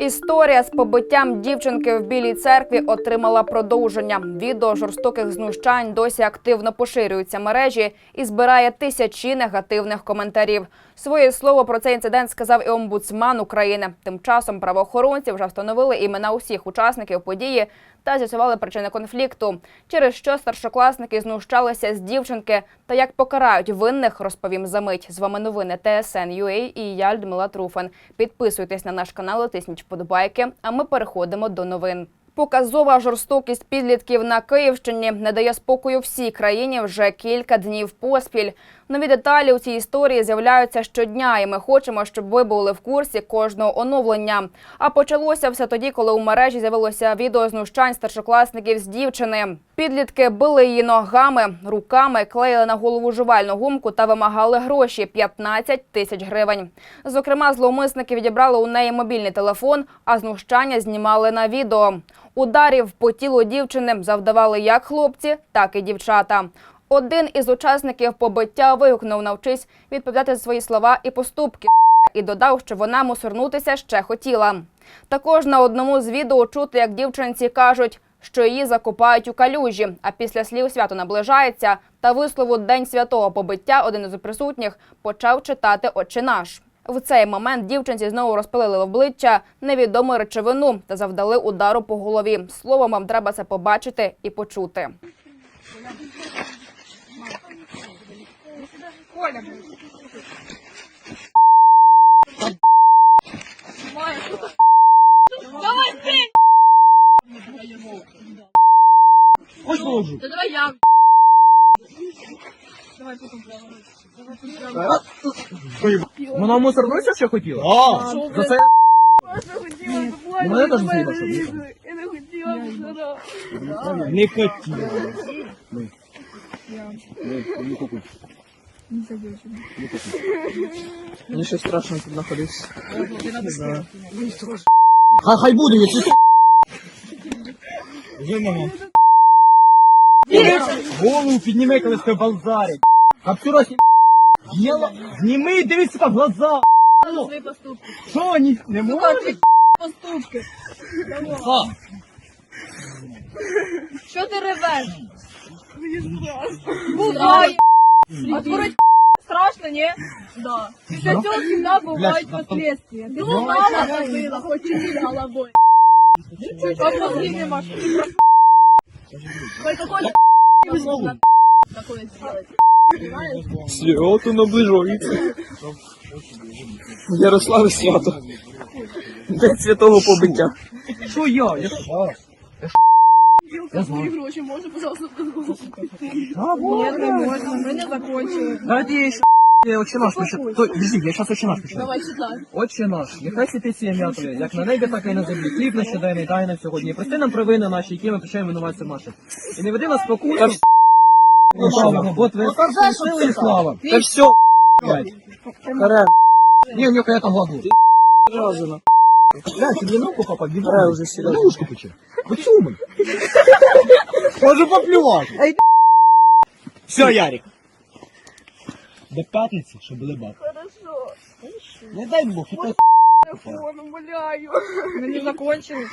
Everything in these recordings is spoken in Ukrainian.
Історія з побиттям дівчинки в білій церкві отримала продовження. Відео жорстоких знущань досі активно поширюються мережі і збирає тисячі негативних коментарів. Своє слово про цей інцидент сказав і омбудсман України. Тим часом правоохоронці вже встановили імена усіх учасників події та з'ясували причини конфлікту, через що старшокласники знущалися з дівчинки та як покарають винних, розповім за мить. З вами новини ТСН UA і я Людмила Труфан. Підписуйтесь на наш канал, тисніть вподобайки. А ми переходимо до новин. Показова жорстокість підлітків на Київщині не дає спокою всій країні вже кілька днів поспіль. Нові деталі у цій історії з'являються щодня, і ми хочемо, щоб ви були в курсі кожного оновлення. А почалося все тоді, коли у мережі з'явилося відео знущань старшокласників з дівчини. Підлітки били її ногами, руками, клеїли на голову жувальну гумку та вимагали гроші 15 тисяч гривень. Зокрема, зловмисники відібрали у неї мобільний телефон, а знущання знімали на відео. Ударів по тілу дівчини завдавали як хлопці, так і дівчата. Один із учасників побиття вигукнув навчись відповідати за свої слова і поступки і додав, що вона мусорнутися ще хотіла. Також на одному з відео чути, як дівчинці кажуть, що її закопають у калюжі. А після слів свято наближається та вислову День святого побиття один із присутніх почав читати «Отче наш». В цей момент дівчинці знову розпилили в обличчя невідому речовину та завдали удару по голові. Словом, вам треба це побачити і почути. Ось положу. Да давай я. Вона мусорнуся ще хотіла? А, За це я теж хотіла, щоб Я не хотіла б не хотіла. Мені ще страшно тут знаходитися. Хай, хай буде, якщо ти... Вже мама. Голову підніми, коли сте балзарить. Каптюра сні... Діло... Зніми, дивися по глаза. свої поступки. Що, ні, не можеш? Поступки. А, Що ти ревеш? Страшно. Буває. Страшно, ні? Да. Після цього бувають Блядь, последствия. Ти мама забила, хоч і головою. Как мозгів нема. Только хочешь такое сделать. Свято наближається. Ярославе свято. День святого побиття. Що я? Я Вилка свої гроші, може, пожалуйста, Нет, не можно, мы не закончили. Дайте я ще я отче наш почитаю. Стой, Подожди, я зараз отче наш почитаю. Давай, читай. Отче наш, нехай святиться ім'я Твоє, як на небі, так і на землі. Хліб наш щоденний дай нам сьогодні. І Прости нам провини наші, які ми прощаємо винуватцям нашим. І не веди нас спокусу. Слава, бо Твоє сили і слава. Та все, блядь. Карен. Ні, у нього я там глагол. Разина. Блядь, тебе ногу попасть, не Давай уже сюда. Ушко пече. Почумай. Може поплювати. Все, Ярик. До п'ятниці, щоб були бабки. Хорошо. Не дай Бог, і так Телефон, умоляю. Мы не закончили.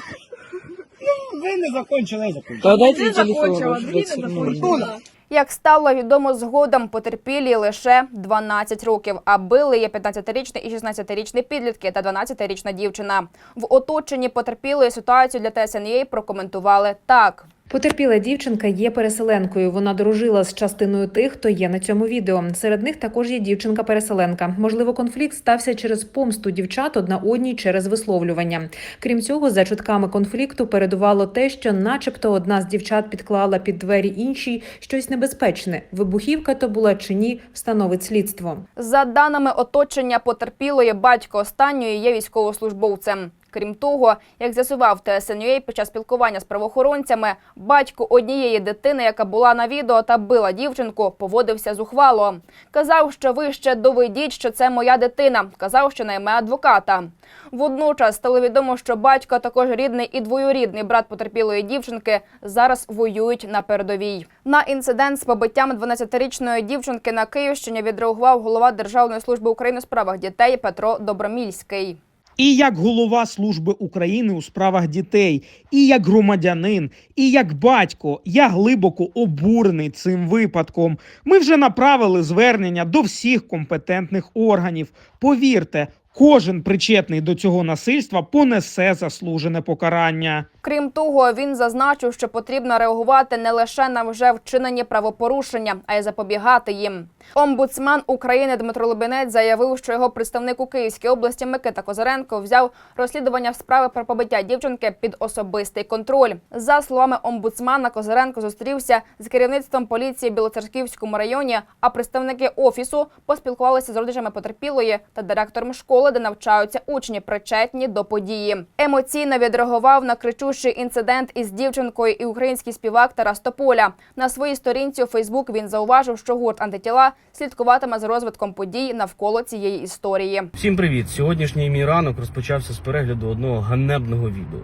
ви не закончили, я закончив. Та дайте Ты закончила, две не закончила. Як стало відомо згодом, потерпілі лише 12 років, а били є 15-річний і 16-річний підлітки та 12-річна дівчина. В оточенні потерпілої ситуацію для ТСНЄ прокоментували так. Потерпіла дівчинка є переселенкою. Вона дружила з частиною тих, хто є на цьому відео. Серед них також є дівчинка-переселенка. Можливо, конфлікт стався через помсту дівчат одна одній через висловлювання. Крім цього, за чутками конфлікту передувало те, що, начебто, одна з дівчат підклала під двері іншій щось небезпечне. Вибухівка то була чи ні, встановить слідство. За даними оточення потерпілої, батько останньої є військовослужбовцем. Крім того, як з'ясував ТСНЮА під час спілкування з правоохоронцями, батько однієї дитини, яка була на відео та била дівчинку, поводився зухвало. Казав, що ви ще доведіть, що це моя дитина. Казав, що найме адвоката. Водночас стало відомо, що батько, також рідний і двоюрідний брат потерпілої дівчинки зараз воюють на передовій. На інцидент з побиттям 12-річної дівчинки на Київщині відреагував голова Державної служби України у справах дітей Петро Добромільський. І як голова служби України у справах дітей, і як громадянин, і як батько, я глибоко обурений цим випадком. Ми вже направили звернення до всіх компетентних органів. Повірте, кожен причетний до цього насильства понесе заслужене покарання. Крім того, він зазначив, що потрібно реагувати не лише на вже вчинені правопорушення, а й запобігати їм. Омбудсман України Дмитро Лубінець заявив, що його представник у Київській області Микита Козаренко взяв розслідування справи про побиття дівчинки під особистий контроль. За словами омбудсмана, Козаренко зустрівся з керівництвом поліції в Білоцерківському районі, а представники офісу поспілкувалися з родичами потерпілої та директором школи, де навчаються учні, причетні до події. Емоційно відреагував на кричущий інцидент із дівчинкою і український співак Тарас Тополя. На своїй сторінці у Фейсбук він зауважив, що гурт антитіла слідкуватиме за розвитком подій навколо цієї історії. Всім привіт! Сьогоднішній мій ранок розпочався з перегляду одного ганебного відео.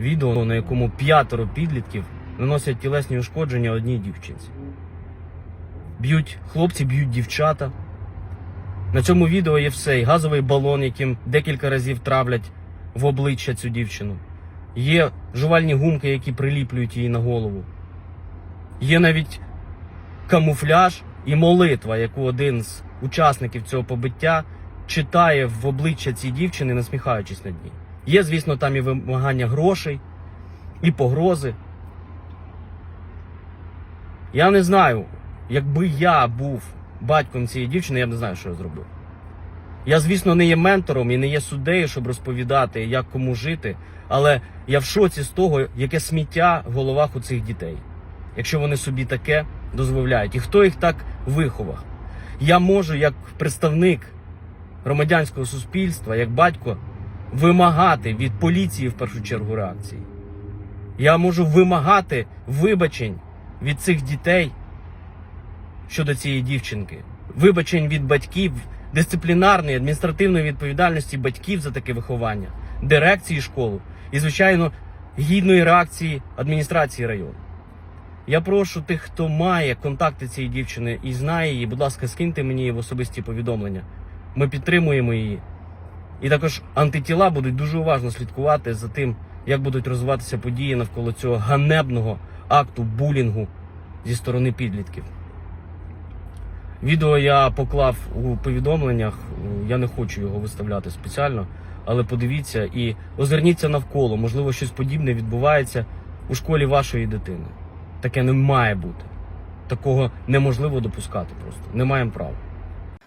Відео, на якому п'ятеро підлітків наносять тілесні ушкодження одній дівчинці. Б'ють хлопці, б'ють дівчата. На цьому відео є все. І газовий балон, яким декілька разів травлять в обличчя цю дівчину. Є жувальні гумки, які приліплюють її на голову. Є навіть камуфляж і молитва, яку один з учасників цього побиття читає в обличчя цій дівчини, насміхаючись над ній. Є, звісно, там і вимагання грошей, і погрози. Я не знаю, якби я був батьком цієї дівчини, я б не знаю, що я зробив. Я, звісно, не є ментором і не є суддею, щоб розповідати, як кому жити, але я в шоці з того, яке сміття в головах у цих дітей, якщо вони собі таке дозволяють. І хто їх так виховав? Я можу, як представник громадянського суспільства, як батько, вимагати від поліції в першу чергу реакції. Я можу вимагати вибачень від цих дітей щодо цієї дівчинки, вибачень від батьків, дисциплінарної, адміністративної відповідальності батьків за таке виховання, дирекції школи і, звичайно, гідної реакції адміністрації району. Я прошу тих, хто має контакти цієї дівчини і знає її, будь ласка, скиньте мені в особисті повідомлення. Ми підтримуємо її. І також антитіла будуть дуже уважно слідкувати за тим, як будуть розвиватися події навколо цього ганебного акту булінгу зі сторони підлітків. Відео я поклав у повідомленнях, я не хочу його виставляти спеціально, але подивіться і озирніться навколо. Можливо, щось подібне відбувається у школі вашої дитини. Таке не має бути. Такого неможливо допускати просто. Не маємо права.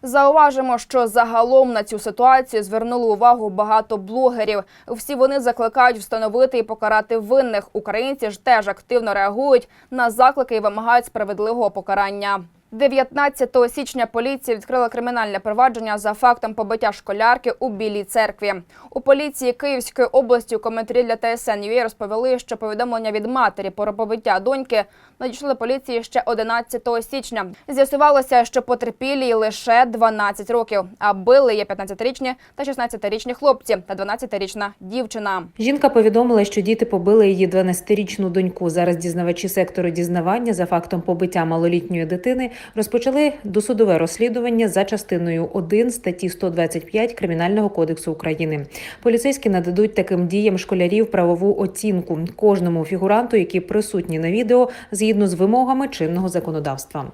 Зауважимо, що загалом на цю ситуацію звернули увагу багато блогерів. Всі вони закликають встановити і покарати винних. Українці ж теж активно реагують на заклики і вимагають справедливого покарання. 19 січня поліція відкрила кримінальне провадження за фактом побиття школярки у Білій церкві. У поліції Київської області у коментарі для ТСН ЮА розповіли, що повідомлення від матері про побиття доньки надійшли поліції ще 11 січня. З'ясувалося, що потерпілі лише 12 років, а били є 15-річні та 16-річні хлопці та 12-річна дівчина. Жінка повідомила, що діти побили її 12-річну доньку. Зараз дізнавачі сектору дізнавання за фактом побиття малолітньої дитини розпочали досудове розслідування за частиною 1 статті 125 Кримінального кодексу України. Поліцейські нададуть таким діям школярів правову оцінку кожному фігуранту, які присутні на відео згідно з вимогами чинного законодавства.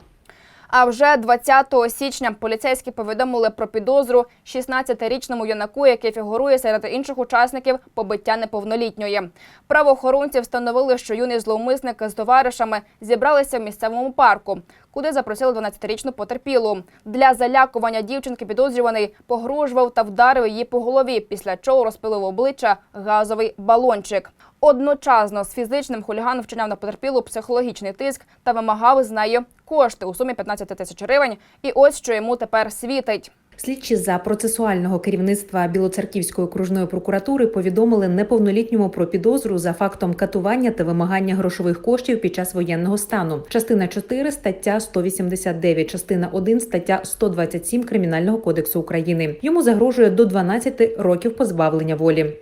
А вже 20 січня поліцейські повідомили про підозру 16-річному юнаку, який фігурує серед інших учасників побиття неповнолітньої. Правоохоронці встановили, що юний зловмисник з товаришами зібралися в місцевому парку, куди запросили 12-річну потерпілу. Для залякування дівчинки підозрюваний погрожував та вдарив її по голові, після чого розпилив обличчя газовий балончик. Одночасно з фізичним хуліган вчиняв на потерпілу психологічний тиск та вимагав з нею кошти у сумі 15 тисяч гривень. І ось що йому тепер світить. Слідчі за процесуального керівництва Білоцерківської окружної прокуратури повідомили неповнолітньому про підозру за фактом катування та вимагання грошових коштів під час воєнного стану. Частина 4 стаття 189, частина 1 стаття 127 Кримінального кодексу України. Йому загрожує до 12 років позбавлення волі.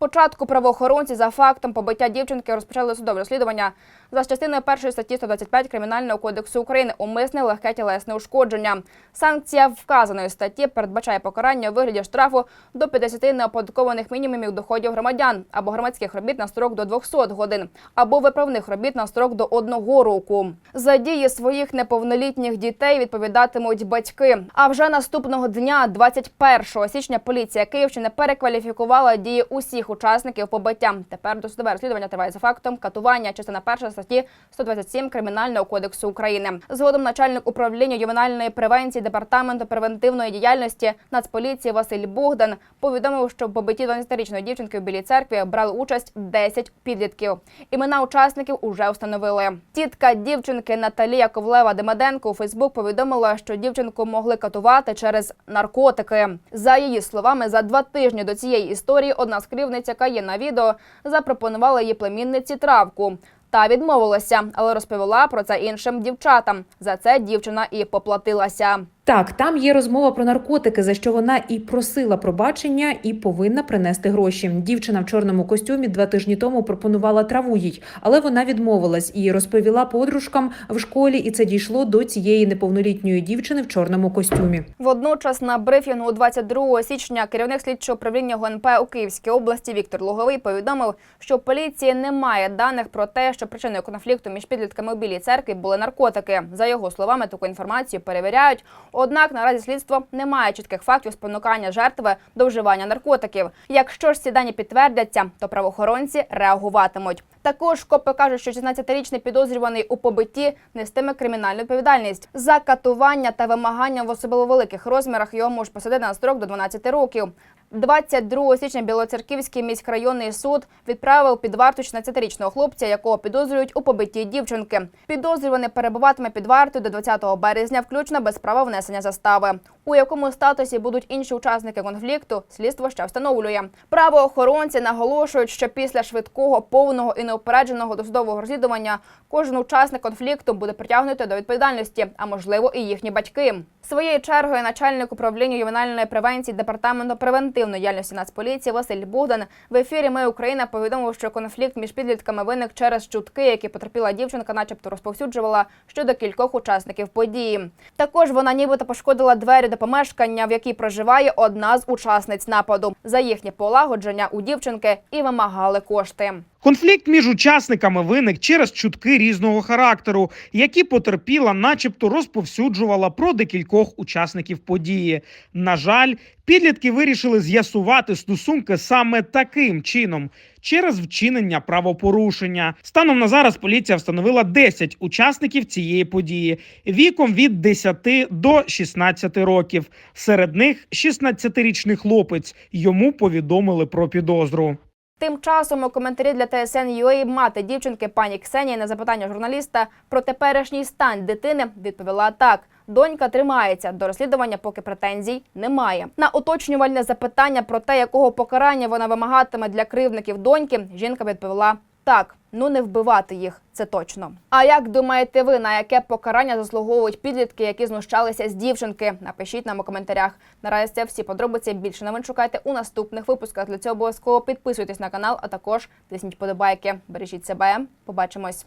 Спочатку правоохоронці за фактом побиття дівчинки розпочали судове розслідування за частиною першої статті 125 Кримінального кодексу України умисне легке тілесне ушкодження. Санкція вказаної статті передбачає покарання у вигляді штрафу до 50 неоподаткованих мінімумів доходів громадян або громадських робіт на строк до 200 годин, або виправних робіт на строк до одного року. За дії своїх неповнолітніх дітей відповідатимуть батьки. А вже наступного дня, 21 січня, поліція Київщини перекваліфікувала дії усіх учасників побиття. Тепер досудове розслідування триває за фактом катування, частина перша статті 127 Кримінального кодексу України. Згодом начальник управління ювенальної превенції департаменту превентивної діяльності Нацполіції Василь Богдан повідомив, що в побитті 12-річної дівчинки в Білій церкві брали участь 10 підлітків. Імена учасників уже встановили. Тітка дівчинки Наталія Ковлева Демаденко у Фейсбук повідомила, що дівчинку могли катувати через наркотики. За її словами, за два тижні до цієї історії одна з керівниць, яка є на відео, запропонувала її племінниці травку. Та відмовилася, але розповіла про це іншим дівчатам. За це дівчина і поплатилася. Так, там є розмова про наркотики, за що вона і просила пробачення, і повинна принести гроші. Дівчина в чорному костюмі два тижні тому пропонувала траву їй, але вона відмовилась і розповіла подружкам в школі, і це дійшло до цієї неповнолітньої дівчини в чорному костюмі. Водночас на брифінгу 22 січня керівник слідчого управління ГУНП у Київській області Віктор Луговий повідомив, що поліції немає даних про те, що причиною конфлікту між підлітками у Білій церкві були наркотики. За його словами, таку інформацію перевіряють. Однак наразі слідство не має чітких фактів спонукання жертви до вживання наркотиків. Якщо ж ці дані підтвердяться, то правоохоронці реагуватимуть. Також копи кажуть, що 16-річний підозрюваний у побитті нестиме кримінальну відповідальність за катування та вимагання в особливо великих розмірах. Його можуть посадити на строк до 12 років. 22 січня Білоцерківський міськрайонний суд відправив під варту 16-річного хлопця, якого підозрюють у побитті дівчинки. Підозрюваний перебуватиме під вартою до 20 березня, включно без права внесення застави. У якому статусі будуть інші учасники конфлікту, слідство ще встановлює. Правоохоронці наголошують, що після швидкого, повного і неупередженого досудового розслідування кожен учасник конфлікту буде притягнути до відповідальності, а можливо і їхні батьки. Своєю чергою начальник управління ювенальної превенції департаменту превентивної діяльності Нацполіції Василь Богдан в ефірі Ми Україна повідомив, що конфлікт між підлітками виник через чутки, які потерпіла дівчинка, начебто розповсюджувала щодо кількох учасників події. Також вона нібито пошкодила двері до помешкання, в якій проживає одна з учасниць нападу. За їхнє полагодження у дівчинки і вимагали кошти. Конфлікт між учасниками виник через чутки різного характеру, які потерпіла, начебто розповсюджувала про декількох учасників події. На жаль, підлітки вирішили з'ясувати стосунки саме таким чином. Через вчинення правопорушення станом на зараз поліція встановила 10 учасників цієї події віком від 10 до 16 років. Серед них 16-річний хлопець. Йому повідомили про підозру. Тим часом у коментарі для TSN.ua мати дівчинки пані Ксенії на запитання журналіста про теперішній стан дитини відповіла так. Донька тримається до розслідування, поки претензій немає. На уточнювальне запитання про те, якого покарання вона вимагатиме для кривдників доньки, жінка відповіла так: ну не вбивати їх, це точно. А як думаєте ви, на яке покарання заслуговують підлітки, які знущалися з дівчинки? Напишіть нам у коментарях. Наразі це всі подробиці. Більше новин шукайте у наступних випусках. Для цього обов'язково підписуйтесь на канал, а також тисніть подобайки. Бережіть себе. Побачимось.